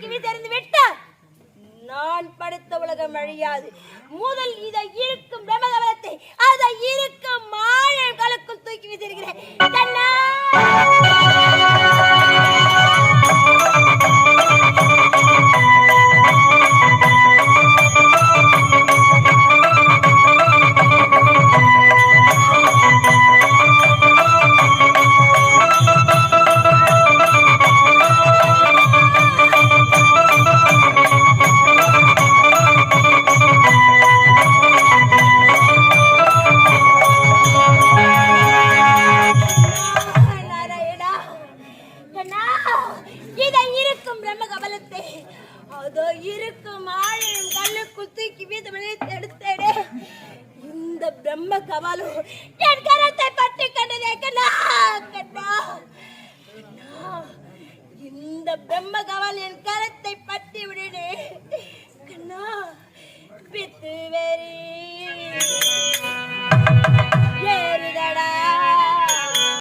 தூக்கி வீசறிந்து விட்டால் நான் படைத்த உலகம் அழியாது. முதல் இதை இருக்கும் இதை இருக்கும் பிரம்ம கபலத்தை அதோ இருக்கும் ஆயிரம் கல்லுக்குள் தூக்கி வீத எடுத்தேடே இந்த பிரம்ம கமலம் என் கரத்தை பற்றி கண்டதே கண்ணா கண்ணா. இந்த பிரம்ம கபால் என் கரத்தை பற்றி விடுனே. கண்ணா பித்துவே